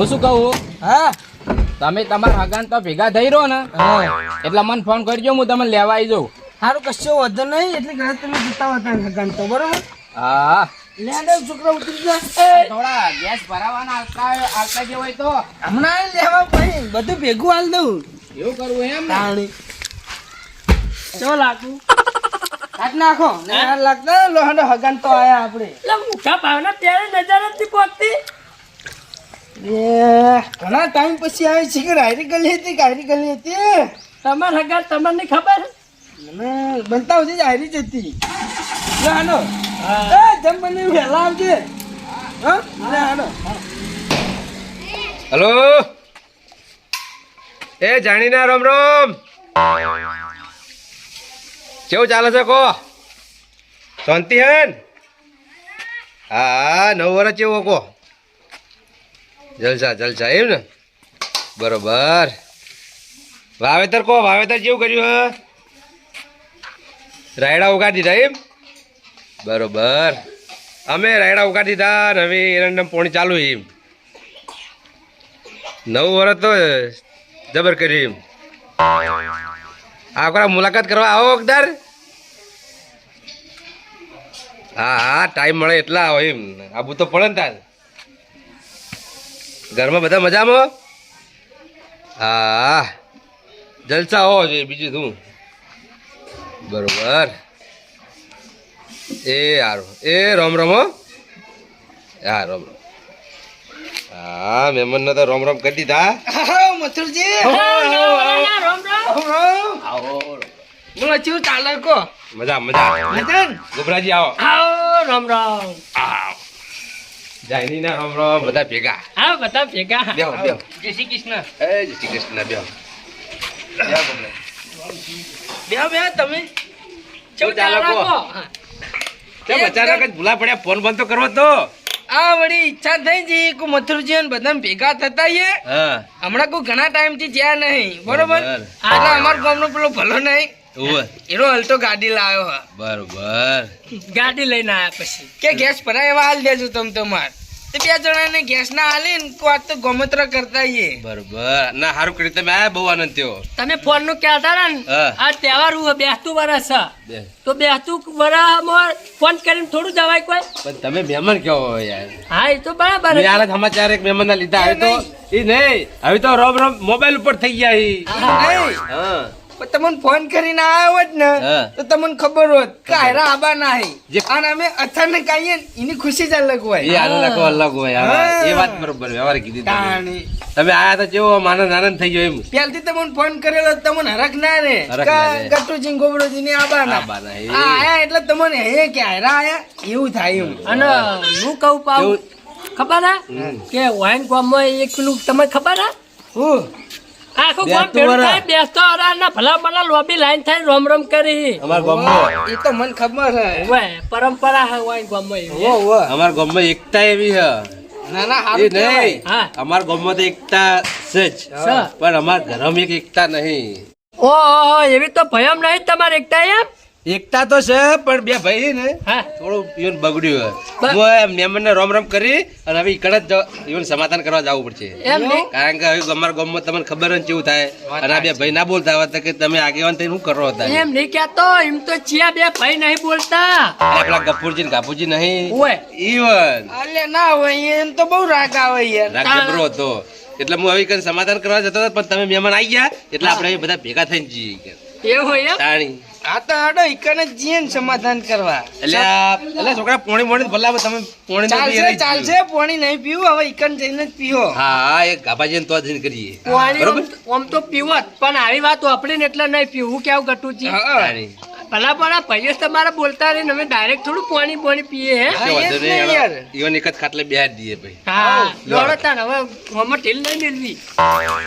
હું શું કહું? હા. તમે તમારા હગાન તો ભેગા થઈ રહો ને એટલે મને ફોન કરજો હું તમને લેવા આવી જાઉં. સારું કશો વધુ નહીં એટલે ઘરે તમે જતા હતા હગાન તો બરોબર? હા. લે છોકરા ઉતરી જા. થોડા ગેસ ભરાવાના આવતા આવતા જે હોય તો. હમણાં લેવા ભાઈ બધું ભેગું હાલ દઉં. એવું કરવું એમ ને? તાણી. ચો લાગુ? કાટ નાખો ને લાગતા લોહાનો હગાન તો આયા આપણે એટલે મુખા ભાવના ત્યારે નજર જ નથી પહોંચતી ઘણા ટાઈમ પછી આવી છે કે ડાયરી ગલી હતી ડાયરી ગલી હતી? તમાર હગાર તમને ખબર? મને બનતા સુધી જ હારી જ હતી. લે હાલો. એ જમ બની વહેલા આવજે. હા? હાલો. હલો? એ જાણીના રોમ રોમ. કેવું ચાલે છે કો? શાંતિ હેન હા નવ વર્ષ જેવો કો. જલસા જલસા એવું ને? બરોબર. વાવેતર કો, વાવેતર કેવું કર્યું રાયડા ઉગાડી દીધા, એમ? બરોબર. અમે રાયડા ઉગાડી દીધા ને હવે એરંડમ પોણી ચાલુ એમ. નવ વર્ષ તો જબર કરી એમ. આ મુલાકાત કરવા આવો અકદાર હા હા ટાઈમ મળે એટલા આવો એમ. આબુ તો પડે ને તાર. ઘરમાં બધા મજામાં? હા. જલસા હોવો જોઈએ બીજું શું? બરોબર. એ હારો. એ રોમ રમો હો. હા રોમ રોમ. હા મહેમાનને તો રોમ રોમ કરી દીધા. હા મથુરજી. રામ રામ. આવો બોલો ચેવું ચાલે કો? મજા મજા. મજાન? ગોબરાજી આવો. આવો રામ રામ. આવ. જાયની ના રોમ બધા ભેગા. હા બધા ભેગા. બેહો બેહો. જય શ્રી કૃષ્ણ. એ જય શ્રી કૃષ્ણ બેહો. બેહો ગોબરા. બે બે તમે. ચૌ ચાલો કો? કેમ અચાનક જ ભૂલા પડ્યા ફોન બંધ તો કરવો તો. આ વળી ઈચ્છા થઈ છે કે મથુરજી બધા ભેગા થતા આઈએ હમણાં કોઈ ઘણા ટાઈમથી જ્યાં નહીં બરોબર? આ એટલે અમારા ગામનો પેલો ભલો નહીં. એનો હલતો ગાડી લાવ્યો બરોબર. ગાડી લઈને આયા પછી. કે ગેસ ભરાય એવા હાલ દેજો તમે તમાર. તે બે જણાને ગેસ ના હાલી ને આ તો ગોમત્ર કરતા આઈએ. બરોબર. ના સારું કર્યું. તમે આયા બહુ આનંદ થયો. તમે ફોનનું કહેતા હતા ને હા. આ તહેવાર હું બેસતું વરસ છે. તો બેસતું વરસમાં ફોન કરીને થોડું જવાય કોઈ? પણ તમે મહેમાન કહો યાર? હા એ તો બરાબર યાર સમાચાર એક મહેમાન ના લીધા હવે તો એ નહીં. હવે તો રોમ રોમ મોબાઈલ ઉપર થઈ ગયા હા. તમને ફોન કરીને આવ્યો હોત ને તો તમને ખબર હોત કે હાયરા આબા ના હે અને અમે અચાનક આવીએ એની ખુશી જ અલગ એ હોય અલગ અલગ હોય. એ વાત બરોબર વ્યવહાર કીધી તમે. તાણી. તમે આયા તો જેવો માનો આનંદ થઈ ગયો એમ. પહેલથી તમને ફોન કરેલો તમને હરખ ના રે. ગટુજી ગોબડોજી ની. આબા ના એ. આયા એટલે તમને હે કે હાયરા આયા એવું થાય એમ. અને હું કહું પાઉં કેવું? ખબર હે? કે વાઈન કોમ એક પેલું તમને ખબર હે? હું? આખું ગામ ભેળું થાય? બેસતો ના ભલા ભલા લોબી લાઈન થાય રોમ રોમ કરી. અમારા ગામમાં. એ તો મને ખબર હે. ઓવે પરંપરા હે વાઈન ગામમાં એકતા એવી છે ના ના હારું નહીં. હા. અમારા ગામમાં તો એકતા છે જ. પણ અમારા ઘરમાં એક એકતા નહીં. ઓહો એવી તો ભયમ નહીં તમારે એકતા એમ? એકતા તો છે પણ બે ભાઈ ને હા. થોડું ઈવન બગડ્યું બ- હું એમ મહેમાનને રોમ રોમ કરી અને હવે ઈકડ જ ઈવન સમાધાન કરવા જવું પડશે. કારણ કે હવે અમારા ગામમાં તમને ખબર જ કેવું થાય. અને આ બે ભાઈ ના બોલતા હોય કે તમે આગેવાન થઈને શું કરો હતા એમ નહીં કેતો એમ તો ચિયા બે ભાઈ નહીં બોલતા. પેલા ગફુરજી ને કાપુજી નહીં. ઈવન અલે ના હોય એમ તો બહુ રાગ આવે યાર. રાગ જબરો હતો. એટલે હું હવે કઈ સમાધાન કરવા જતો હતો પણ તમે મહેમાન આવી ગયા એટલે આપણે બધા ભેગા થઈને જઈએ. એવું હોય તાણી. આ તો ઈકને સમાધાન કરવા. એટલે એટલે છોકરા પોણી મોણી ભલા તમે પોણી ચાલશે ચાલશે પાણી નહીં પીવું હવે ઈકન જઈને જ પીવો હા હા એક ગાભાજી તો જઈને કરીએ. પાણી બરોબર? આમ- આમ તો પીવત પણ આવી વાત વાપરી ને એટલે નહીં પીવું. કેવું હા. તાણી. ભલા ભલા ભાઈઓ તમારા બોલતા રહીને અમે ડાયરેક્ટ થોડું પાણી પાણી પીએ હે? એ. ઈવન એક જ ખાટલે બેહાડી દઈએ ભાઈ. હા. હવે હમણાં ઢીલ નહીં મેળવી.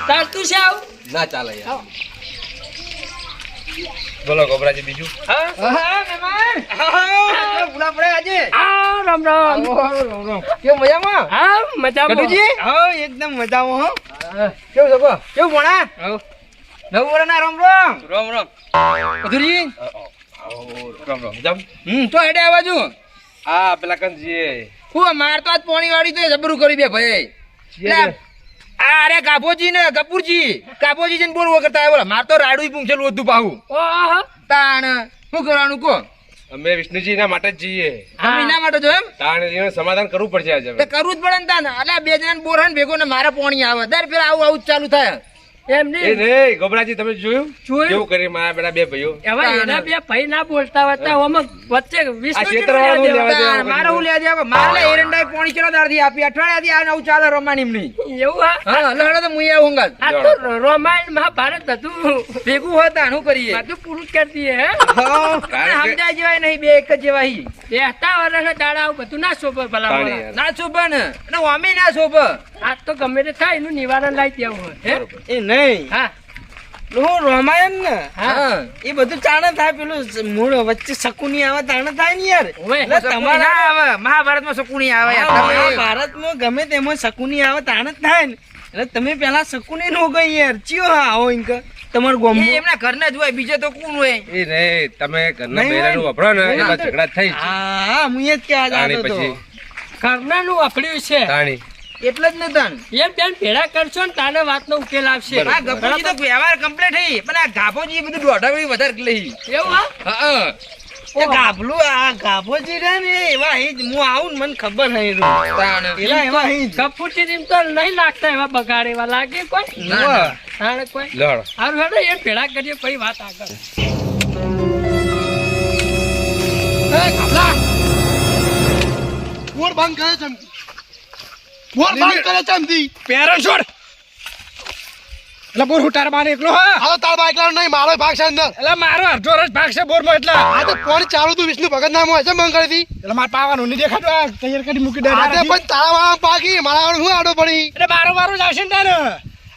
ચાલતું છે આવ? ના ચાલે યાર. બોલો ગોબરાજી બીજું? હા, મહેમાન. હા, ભૂલા પડે આજે. આ રામ રામ. કેવું મજામાં? હા મજામાં. હા. એકદમ મજામાં હો. કેવું છે કહો? કેવું ભણા? નવ વર્ષના રામ રામ. રામ રામ. મધુરજી રામ રામ. જમ હમ તો હેડે આવા છું પેલા કંજી હું માર તો આજ પોણી વાળી તો જબરું કરી બે ભાઈ આ અરે કાપોજી ને કપૂરજી કાપોજી જઈને બોલ કરતા આવ્યો બોલો માર તો રાડું પૂંછેલું હતું પાહું. તાણ શું કરવાનું કો અમે વિષ્ણુજી ના માટે જ જઈએ. તમે એના માટે જો એમ? તાણ એનું સમાધાન કરવું પડશે આજે કરવું જ પડે ને તાન અલ્યા બે જણા બોર હે ભેગો ને મારા પોણી આવે. દર ફેર આવું આવું જ ચાલુ થાય. એમ નહીં? નહીં ગોબરાજી તમે જોયું? જોયું. કેવું કરી મારા બેટા બે ભાઈઓ? હવે એના બે ભાઈ ના બોલતા હતા ઓમાં વચ્ચે વિષ્ણુ ક્ષેત્રવાળાનું જેટલું લેવા લેવા દેવા. તાણ, મારે હું મારે પોણી દાડથી આપી. અઠવાડિયાથી આ નવું ચાલે એવું હા? તો આ મહાભારત હતું. ભેગું હોય તાણ શું કરીએ. બધું પૂરું કરતી હે? હા, સમજાય જેવાય નહીં બે એક જ જેવા બે હતા દાડા બધું ના શોભે ભલા ના શોભે ને. અને અમે ના શોભે. આજ તો ગમે તે થાય એનું નિવારણ લાવી દેવું હોય એ નહીં. હા. હું રામાયણ ને? હા. એ બધું તાણે થાય પેલું મૂળ વચ્ચે શકુની આવે તાણે થાય ને યાર? તમારે આવે તમારા માં મહાભારતમાં શકુની આવે યાર. માં ગમે તેમાં શકુની આવે તાણે જ થાય ને. એટલે તમે પેલા શકુની નો ગઈ યાર. ચિયો હા આવો ઇનક તમારું ગોમ ગોમમાં એમના ઘરના જ હોય બીજે તો કોણ હોય? એ નહીં તમે ઘરના બૈરાનું. વપરો ને એમાં ઝઘડા થઈ હા હા હું એ જ કહેવા જાતો પછી હતો. ઘરનાનું વાપર્યું છે. તાણી. એટલે જ નતા એમ બેન ભેળા કરશો ને તાને વાતનો ઉકેલ આવશે. આ ગપુજી તો વ્યવહાર કમ્પ્લીટ થઈ પણ આ ગાભોજી બધું દોઢા વળી વધારે લઈ. એવું હા? હા એ ગાભલું આ ગાભોજી રે ને એવા અહીં હું આવું ને મને ખબર નહીં એવા એવા અહીં જ. કપૂરથી તો નહીં લાગતા એવા બગાડ એવા લાગે કોઈ? ના, ના. કોઈ? લડ. હારું હેડો એ ભેળા કરીએ પછી વાત આગળ. બોર બંધ કરે ચમથી બોર કરે ચમતી પેરો છોડ. એટલે બોર હુટાર બાર એકલો હા. હાલો તાર બાર લાવ નહીં મારો ભાગ છે અંદર. એટલે મારો અડધો રસ ભાગ છે બોરમાં એટલે. આ તો કોણ ચાલુ તું વિષ્ણુ ભગત નામ હોય છે બંધ કરી દી એટલે મારે પાવાનું નહીં દેખાતું આ તૈયાર કરી મૂકી દે આ પણ તારા વાળા પાકી મારા વાળું શું આડો પડી? એટલે મારો વારો જ આવશે ને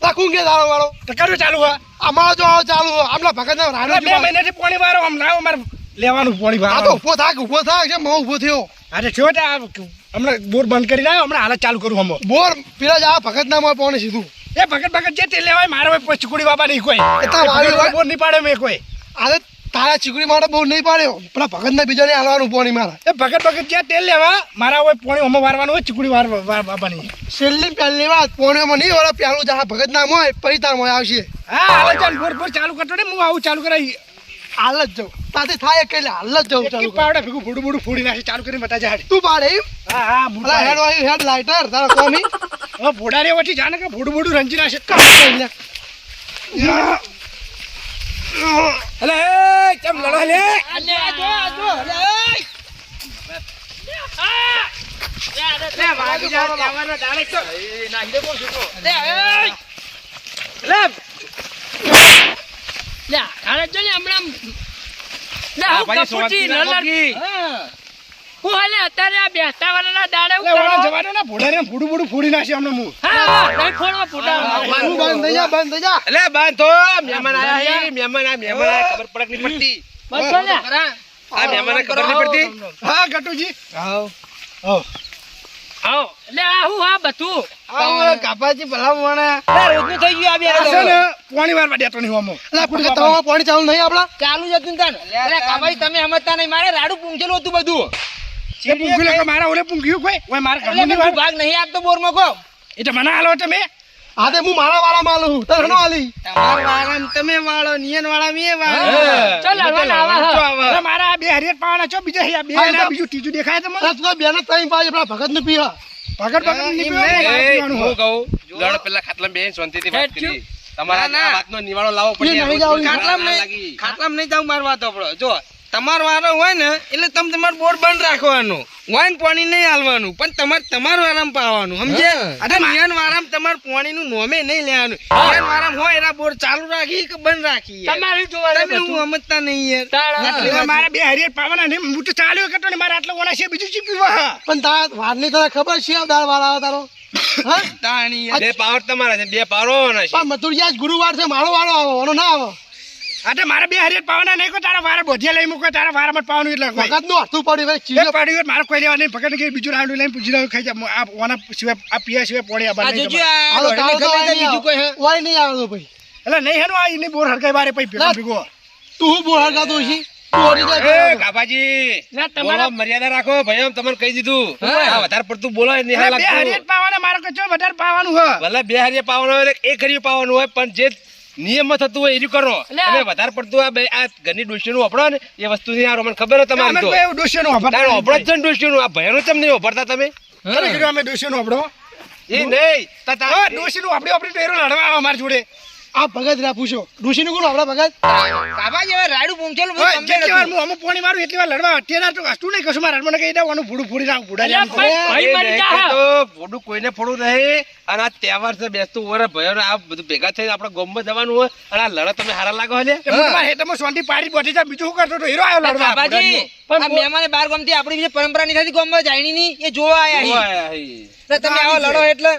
રાખું કે તારો વાળો? તો કર્યું ચાલુ હા. અમારો જો ચાલુ. આમલા ભગત નામ રાડો બે મહિનાથી પોણી વારો આમ અમારે મારે લેવાનું પોણી આ તો ઊભો થાક ઊભો થાક છે મો ઊભો થયો. અરે છો આ હમણાં બોર બંધ કરી લાવ્યો હમણાં હાલત ચાલુ કરું હમો બોર પેલા જ આ ભગત ના હોય પોણે સીધું. એ ભગત ભગત જે તે લેવાય મારે કોઈ ચીકુડી બાબા નહીં કોઈ. વાળી બોર નહીં પાડે મેં કોઈ. આજે તારા ચીકડી માટે બહુ નહીં પાડ્યો. પેલા ભગત ના બીજાને હાલવાનું પોણી મારા. એ ભગત ભગત જ્યાં તેલ લેવા મારા હોય પોણી હમણાં વારવાનું હોય ચીકડી વાર બાબાની છેલ્લી પહેલી વાત પોણીમાં નહીં વાળા પેલું જ આ ભગત નામ હોય પછી તાર આવશે. હા હવે ચાલ બોર બોર ચાલુ કરતો ને હું આવું ચાલુ કરાવી. હાલ જ જાઉં તાતે થાય એટલે હાલ જ જાઉં ચાલુ. પાવડા ભેગું ભૂડું ભૂડું ફોડી નાખી ચાલુ કરીને બતા જાડ તું પાડે એમ હા હા અલા મુઠા હેડ વાળી હેડ લાઇટર તારા કોમી હવે રે વચ્ચે જાને કે ભૂડું ભૂડું રંજી નાખે કામ અલે ચમ લડો લે અને આ જો આ જો લે, ભાગી જા તહેવારના દાડે તો. એ, નાખી દે કોણ છૂટો. લે, લે લે હારે જો ને હમણાં. લે હું ભાઈ કપૂરથી સોવાંગી ના લલડ- મોગી. હું. હાલે અત્યારે આ બેસતા વાળાના દાડે હું ઓલા કરો? જવાનો ને ફોડા નાખી હમણાં હું હા હા નહીં ફોડવા ફોડા તું બંધ થઈ જા બંધ થઈ જા. અલે બાંધો મહેમાન આયા હી મહેમાન આ મહેમાન આ ખબર પડક નહીં પડતી. બસો લે આ મહેમાન ખબર નહીં પડતી? હા ગટુજી. આવો. આવો આવો. એટલે આ હું આ બધું. આવો કાપાજી ભલા મોણે રોજનું થઈ ગયું આ બે છે ને પોણી વાર દેતો નહીં હમો. અલા ભગત તમારા પાણી ચાલુ નહીં આપડા ચાલુ જ હતું ને તાન. લે, તમે સમજતા નહીં. મારે રાડું પૂંછેલું હતું બધું. જે પૂંખ્યું મારા ઓલે પૂંખ્યું કોઈ ઓય મારા ઘરનું નહીં ભાગ નહીં આપતો બોરમાં કહો એટલે તો મને હાલો તમે હા તે હું મારા વાળા માલું તને નો આલી? તમારા વાળા તમે વાળો નિયન વાળા મે વાળો. ચલ ચાલ આવા હા. મારા બે હરિયર પાવાના છો બીજા હે, બે ના ને બીજું ત્રીજું દેખાય તમને? તું બેને ત્રણ પાજે પેલા ભગત ને પીવા. ભગત ભગત ને એ હું કહું લડ પેલા ખાટલા બેન શાંતિથી વાત કરી. તમારા ના, ના. નો વાતનો નિવાળો લાવો પડે ખાટલામાં ના નહીં લાગી. ખાટલામાં નહીં જાવ મારવા તો આપણો. જો તમારો વારો હોય ને એટલે તમે તમારું બોર્ડ બંધ રાખવાનું. વાઈન પાણી નહીં હાલવાનું પણ તમારે તમારું આરામ પાવાનું સમજે? અને નિયન વારામ તમારે પાણીનું નોમે નહીં લેવાનું. નિયન વારામ હોય એના બોર્ડ ચાલુ રાખી કે બંધ રાખી યાર. જોવા તમે હું સમજતા નહીં યાર. મારા મારે બે હરિયર પાવાના ને હું તો ચાલ્યો કરતો ને મારે આટલો ઓળા છે બીજું શું પીવા હા. પણ વાર વારની તને ખબર છે દાળ વાળા આવે તારો? હા? તાણી બે પાવર તમારા છે બે પણ મથુરિયા ગુરુવાર છે મારો વાળો આવે ઓનો ના આવે. આ મારે બે હરિયત પાવાના નહીં કોઈ તારા વારા બોધે લઈ મૂકો તારા વારામાં મત પાવાનું એટલે ભગતનું હાથું પડ્યું ભાઈ ચીજો પાડ્યું મારે કોઈ લેવા નહીં ભગત કે બીજું રાઉન્ડ લઈને પૂછી લઉં ખાઈ જા આ ઓના સિવાય આ પીયા સિવાય પોણી આ જોજો બીજું કોઈ હે? નહીં આવે ભાઈ. એટલે નહીં હેનું આ એની બોર હરકાઈ બારે પછી ભેગો ભેગો. તું હું બોલ હરગાતો છી? મર્યાદા રાખો ભાઈ આમ તમને કહી દીધું. વધારે પડતું બોલો બે હરિયત પાવાના મારો કચો વધારે પાવાનું હોય? ભલે બે હારીએ પાવાનું હોય એક હારીએ પાવાનું હોય પણ જે નિયમમાં થતું હોય એ કરો. તમે વધારે પડતું આ બે- આ ઘરની ડોશીનું વાપરો ને એ વસ્તુ નહીં આ મને ખબર હોય તમારે તો. વાપરતા તારે વાપરો જ છે ને ડોશીનું? આ ભયાનું ચમ નહીં વાપરતા તમે? ખરે કીધું અમે ડોશીનું વાપરો. એ નહીં. વાપરી વાપરી તો એરો લડવા અમારી જોડે. આ ભગત રા પૂછો. ડોશીનું કોણ? આપડા ભગત? કાબાજી હવે રાડું પૂંછેલું બધું complete વાર હું અમુક પોણી મારું એટલી વાર લડવા અત્યારે તો કશું નહીં કશું મારા મને કહી દેવાનું ભૂડું ફોડી નાખ ભૂડા ભાઈ, મરી જા. ફોડું કોઈને ફોડું નહીં. અને આ તહેવાર છે બેસતું વરસ ભયો આ બધું ભેગા થઈને આપણે ગોમમાં જવાનું હોય અને આ લડત તમે હારા લાગો લે હું તમે શાંતિ પાડી બેઠી જા બીજું શું કરતો તો હીરો આવ્યો લડવા? કાબાજી આ મહેમાને બાર ગોમથી આપણી જે પરંપરા ની થતી ગોમમાં જાયની ની એ જોવા આયા. તમે આવો લડો એટલે.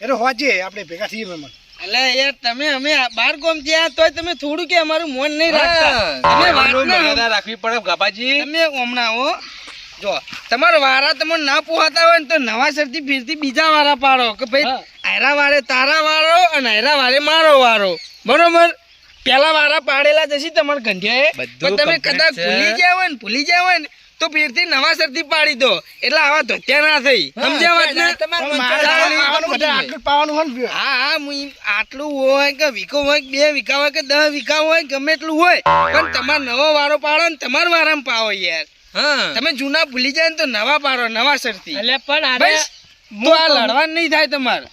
એટલે હોજે આપણે ભેગા થઈએ મહેમાન. એટલે યાર તમે અમે બાર ગોમ થયા તોય તમે થોડું કે અમારું મન નહીં રાખતા. તમે મર્યાદા રાખવી પડે ગાબાજી તમે હમણાં હો જો તમારા વારા તમને ના પોહાતા હોય ને તો નવા સરથી ફીરથી બીજા વારા પાડો કે ભાઈ આયરા વારે તારા વારો અને આયરા વારે મારો વારો. બરોબર? પેલા વારા પાડેલા જશે તમારા ગંઢિયાએ. બધું પણ તમે કદાચ ભૂલી ગયા હોય ને ભૂલી ગયા હોય ને તો ફેરથી નવા સરથી પાડી દો. એટલે આવા ધોત્યા ના થઈ. સમજ્યા વાત ને? પણ મારે પાવાનું બધા આટલું હોય હા હા આટલું હોય કે વીકો હોય બે વીકા હોય કે દસ વીકા હોય ગમે એટલું હોય. પણ તમારે નવો વારો પાડો ને તમારા વારામાં પાવો યાર. તમે જૂના ભૂલી જાય ને તો નવા પાડો નવા સરથી. એટલે પણ આ લડવાનું નહીં થાય તમારે.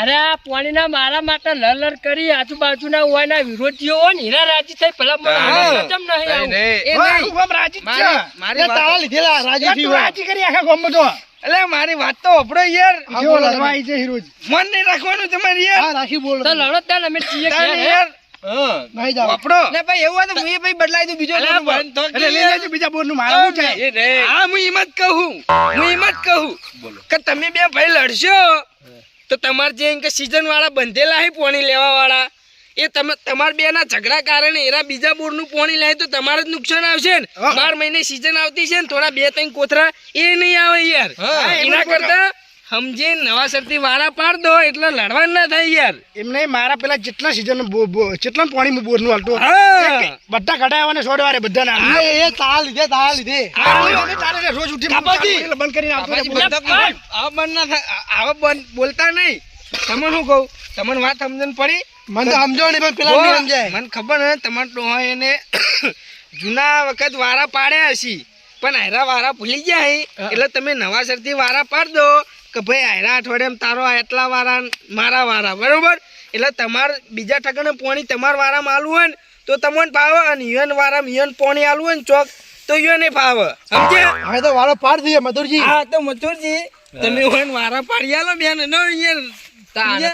અરે આ પાણીના મારા માટે લલર કરી આજુબાજુના ઓયના વિરોધીઓ હોય ને હીરા રાજી થઈ પેલા મને કેમ નહીં નહીં, આવું? નહીં. એ નહીં. હું રાજી છે. મારી તાળા લીધેલા રાજી થી રાજી કરી આખા ગામમાં તો એટલે મારી વાત તો વપડો યાર. જો લડવા છે હિરોજ. મન નહીં રાખવાનું તમારે યાર. હા રાખી બોલ તો લડો ત્યાં અમે છીએ યાર. હા. નહીં જાવ વપડો ને ભાઈ એવું હોય તો હું એ ભાઈ બદલાઈ દઉં બીજો તો લઈ લેજો બીજા બોરનું નું મારું છે હા હું એમ જ કહું. હું એમ જ કહું કે તમે બે ભાઈ લડશો. તો તમારે જે કે સિઝનવાળા બંધેલા હે પોણી લેવા વાળા એ તમે તમારા બેના ઝઘડા કારણે એના બીજા બોરનું પોણી લે તો તમારે જ નુકસાન આવશે ને. બાર મહિને સીઝન આવતી છે ને થોડા બે ત્રણ કોથરા એ નહીં આવે યાર. એના કરતા સમજી નવા વારા વાળા પાડ દો એટલે લડવા ના થાય યાર. એમને મારા પેલા જેટલા સીઝન જેટલા પાણી બોરનું હાલતું હા. બધા કઢાયા સોડ વારે બધા ના એ તાળા લીધે તાળા લીધે. તારે રોજ ઉઠી બંધ કરીને આવતો રહે. બંધ કર. આવા બંધ ના થાય. આ- આવા બંધ બોલતા નહીં. તમને શું કહું? તમને વાત સમજણ પડી? મને તો સમજો નહીં પણ પેલા નહીં સમજાય. મને ખબર ને તો ડોહા એને જૂના વખત વારા પાડ્યા હશે. પણ હેરા વારા ભૂલી ગયા હે. એટલે તમે નવા સરથી વારા પાડ દો. કે ભાઈ આયરા અઠવાડિયામાં તારો એટલા વારા મારા વારા બરોબર? એટલે તમારે બીજા ઠગણે પોણી તમારા વારામાં આલું હોય ને તો તમને ફાવે અને યુએન વારામાં યુએન પોણી આલું હોય ને ચોક તો યુએન ફાવે. સમજે હવે તો વાળો પાડ દઈએ મધુરજી. હા તો મધુરજી તમે હોય ને વારા પાડી આલો બેન નો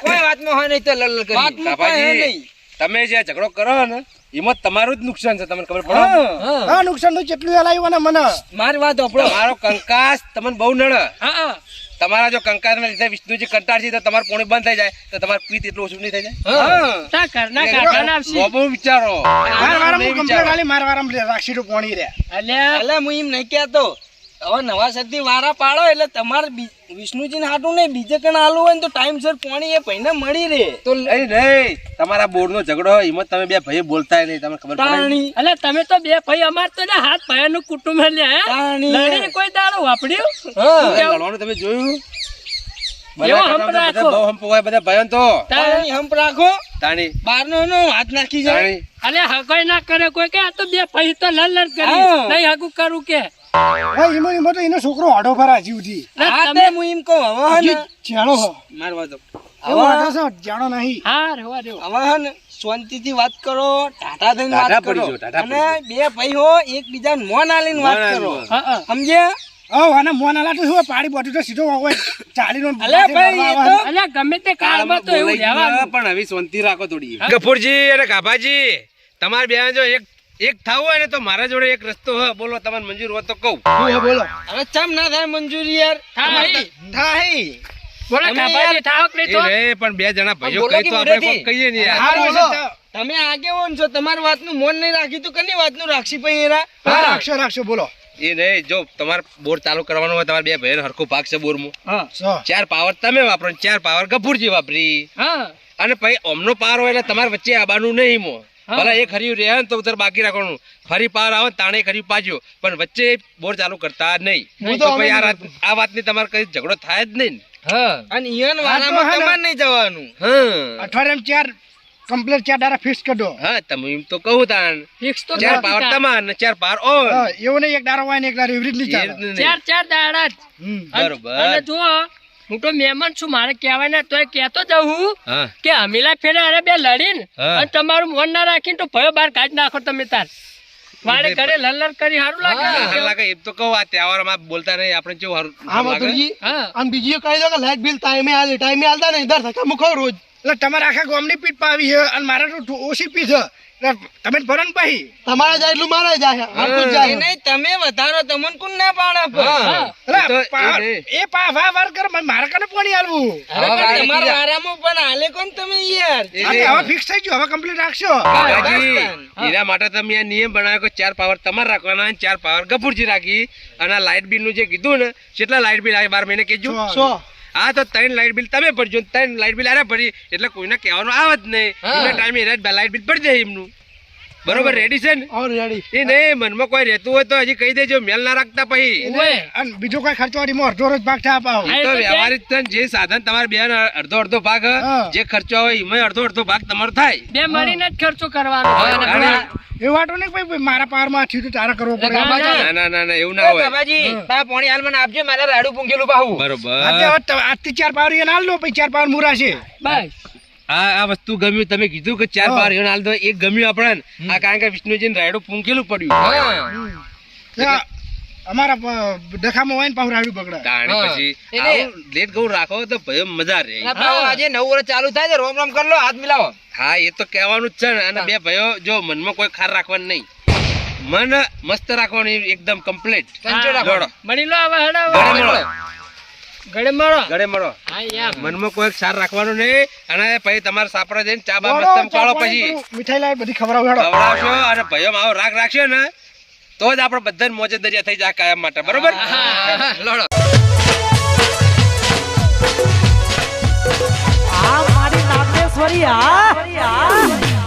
કોઈ વાતમાં હોય નહીં તો લલ કરી. વાતમાં કોઈ હે નહીં. તમે જે ઝઘડો કરો ને એમાં તમારું જ નુકસાન છે તમને ખબર પડે? હા. નુકસાન તો કેટલું હલાયું ને મને. મારી વાત આપણો મારો કંકાસ તમને બહુ નડે. હા. તમારા જો કંકાસના લીધે વિષ્ણુજી કંટાળ છે તો તમારું પોણી બંધ થઈ જાય તો તમારું પ્રીત એટલું ઓછું નહીં થઈ જાય? હા. તાર ઘરના કાકાના આવશે. બહુ વિચારો. માર વારામાં નહીં કમ્પ્લેટ વિચારો. હાલી માર વારામાં રાખશી તો પાણી રે. અલ્યા, એટલે હું એમ નહીં કહેતો. હવે નવા સરથી વારા પાડો એટલે તમારે વિષ્ણુજી વિષ્ણુજીને હાટું નહીં બીજે કણ આલું હોય ને તો ટાઈમસર પાણી એ ભાઈને મળી રહે. તો નહીં તમારા બોર્ડનો ઝઘડો હોય એમાં તમે બે ભાઈ બોલતા નહીં તમને ખબર તાણી. તમે તો બે ભાઈ અમાર તો હાથ ભાઈ નું કુટુંબ. લડીને કોઈ દાડો વાપર્યું? તમે જોયું? નો હાથ નાખી જાય. તાણી. અલ્યા ના કરે કોઈ કે આ તો બે પૈસા તો લડ લડ કરી નહીં હગું કરું કે. હા ઈમો ઈમો તો એનો છોકરો હાડો ભરા હજી સુધી તમે હું એમ કહું હવે હે જાણો હો. મારવા વાત હવે હાડો છે જાણો નહીં. હા રેવા દેવો હવે હે ને શાંતિથી વાત કરો ટાટા થઈને વાત કરો. અને બે ભાઈ હો એકબીજાને મોન આલીને વાત કરો. સમજે હા, હા. સમજ્યા હવ આના મોન આલા તો શું પાડી બોટી તો સીધો હોય. ચાલી નો અલ્યા ભાઈ, તો- અલ્યા ગમે તે કાળમાં તો એવું રહેવાનું. પણ હવે શાંતિ રાખો થોડી. ગફુરજી અને કાભાજી તમારે બે જો એક એક થવું હોય ને તો મારા જોડે એક રસ્તો હોય બોલો તમને મંજૂર હોય તો કહું. બોલો. હવે ચમ ના થાય મંજૂરી યાર? થાય. થાય બોલો થાવક નહીં એ તો રે પણ બે જણા ભાઈઓ બોલો કહી કે તો આપણે? કોક કહીએ ને યાર. હા. તમે આગેવાન છો તમારી વાતનું મોન નહીં રાખ્યું તો કની વાતનું રાખશી પછી એરા? હા. રાખશો રાખશો બોલો. એ નહીં જો તમારે બોર ચાલુ કરવાનો હોય તમારે બે ભાઈ હરખો ભાગ છે બોરમાં ચાર પાવર તમે વાપરો ચાર પાવર ગફુરજી વાપરી. હા. અને પછી ઓમનો પાર હોય એટલે તમારે વચ્ચે આબાનું નહીં મો. ભલે એક હરિયું રહે ને તો ઉધર બાકી રાખવાનું. ફરી પાર આવે તાણે ખરી પાજો પણ વચ્ચે બોર ચાલુ કરતા નહીં. હું તો ભાઈ આ વાત આ વાતની તમારે કઈ ઝઘડો થાય જ નહીં અને ઈયોન વારામાં તમારે નહીં જવાનું. હા. અઠવાડિયામાં ચાર કમ્પ્લીટ ચાર ડારા ફિક્સ કરજો હા તમે એમ તો કહું તાન ફિક્સ તો ચાર પાવર. તમાર ચાર પાવર ઓન. એવું નહીં એક હોય ને ચાલે. ચાર ચાર બરોબર. અને જો હું તો મહેમાન છું મારે કહેવાય ને તોય કહેતો જવું હા. કે અમીલા ફેરે અરે બે લડીને અને તમારું મન ના રાખીને તો ભયો બાર કાઢી નાખો તમે તાર. મારે ઘરે લલ્લર કરી સારું લાગે લાગે. એમ તો કહું આ તહેવારમાં બોલતા નહીં આપણે કેવું સારું હા મધુરજી હા. અને બીજી કહી દો કે લાઈટ બિલ ટાઈમે આલે ટાઈમે આવતા નહીં દર ધક્કા મુખો રોજ. એટલે તમારે આખા ગામની પીઠ પાવી છે અને મારે તો ઓછી પીઠ છે. તમે ભરો ને પછી. તમારે જાય એટલું મારે જાય નહીં તમે વધારો તમને કોણ ના પાડે? એ પા- વા વાર કર મારે કને પાણી આલવું? તમારા વારામાં પણ હાલે કોણ તમે યાર? હવે ફિક્સ થઈ ગયો હવે કમ્પ્લીટ રાખશો. એના માટે તમે આ નિયમ બનાવ્યો કે ચાર પાવર તમારે રાખવાના ચાર પાવર ગફુરજી રાખી. અને આ લાઇટ બિલનું જે કીધું ને કેટલા લાઇટ બિલ આવે બાર મહિને કેજો સો. હા તો ત્રણ લાઇટ બિલ તમે ભરજો ત્રણ લાઇટ બિલ આરે ભરી. એટલે કોઈને કહેવાનું આવે જ નહીં. એના ટાઈમે લાઇટ બિલ ભરી જાય એમનું. બરોબર રેડી છે ને? ઓર રેડી એ નહીં મનમાં કોઈ રહેતું હોય તો હજી કહી દેજો મેલ ના રાખતા પછી. અને બીજો કોઈ ખર્ચો વાળી અડધો રોજ ભાગ થા તો વ્યવહારિક છે જે સાધન તમારે બે અડધો અડધો ભાગ જે ખર્ચો હોય એમાં અડધો અડધો ભાગ તમારો થાય. બે મળીને જ ખર્ચો કરવાનો એ વાટો નહીં ભાઈ મારા પાવરમાં થયું તો તારે કરવો પડે. ના, ના. ના ના ના ના એવું ના હોય. પાણી હાલ મને આપજો મારે રાડું પૂંગેલું પાહું બરોબર. આજથી ચાર પાવર દો પછી ચાર પાવર મુરા છે. બસ. આ આ વસ્તુ ગમ્યું. તમે કીધું કે ચાર બાર હાલ એક ગમ્યું આપણને. આ કારણ કે વિષ્ણુજી રાયડું પૂંકેલું પડ્યું. અમારા ડખામાં હોય ને પાછું રાડું પકડાય તાણે પછી એટલે- લેટ ગૌ રાખો તો ભય મજા રહે. આજે નવ વર્ષ ચાલુ થાય છે રોમ રોમ કર લો હાથ મિલાવો. હા એ તો કહેવાનું જ છે ને. અને બે ભાઈઓ જો મનમાં કોઈ ખાર રાખવાનું નહીં. મન મસ્ત રાખવાનું એકદમ કમ્પ્લીટ મળી લો હવે ગળે મળો ગળે મળો મનમાં કોઈ સાર રાખવાનું નહીં. અને પછી તમારે સાપરા જઈને ચા બા મસ્ત પછી. મીઠાઈ લાવી બધી ખવડાવશો અને ભાઈઓ આવો રાગ રાખશો ને તો જ આપણે બધા મોજે દરિયા થઈ જાય કાયમ માટે. બરોબર? આ મારી નાગેશ્વરી આ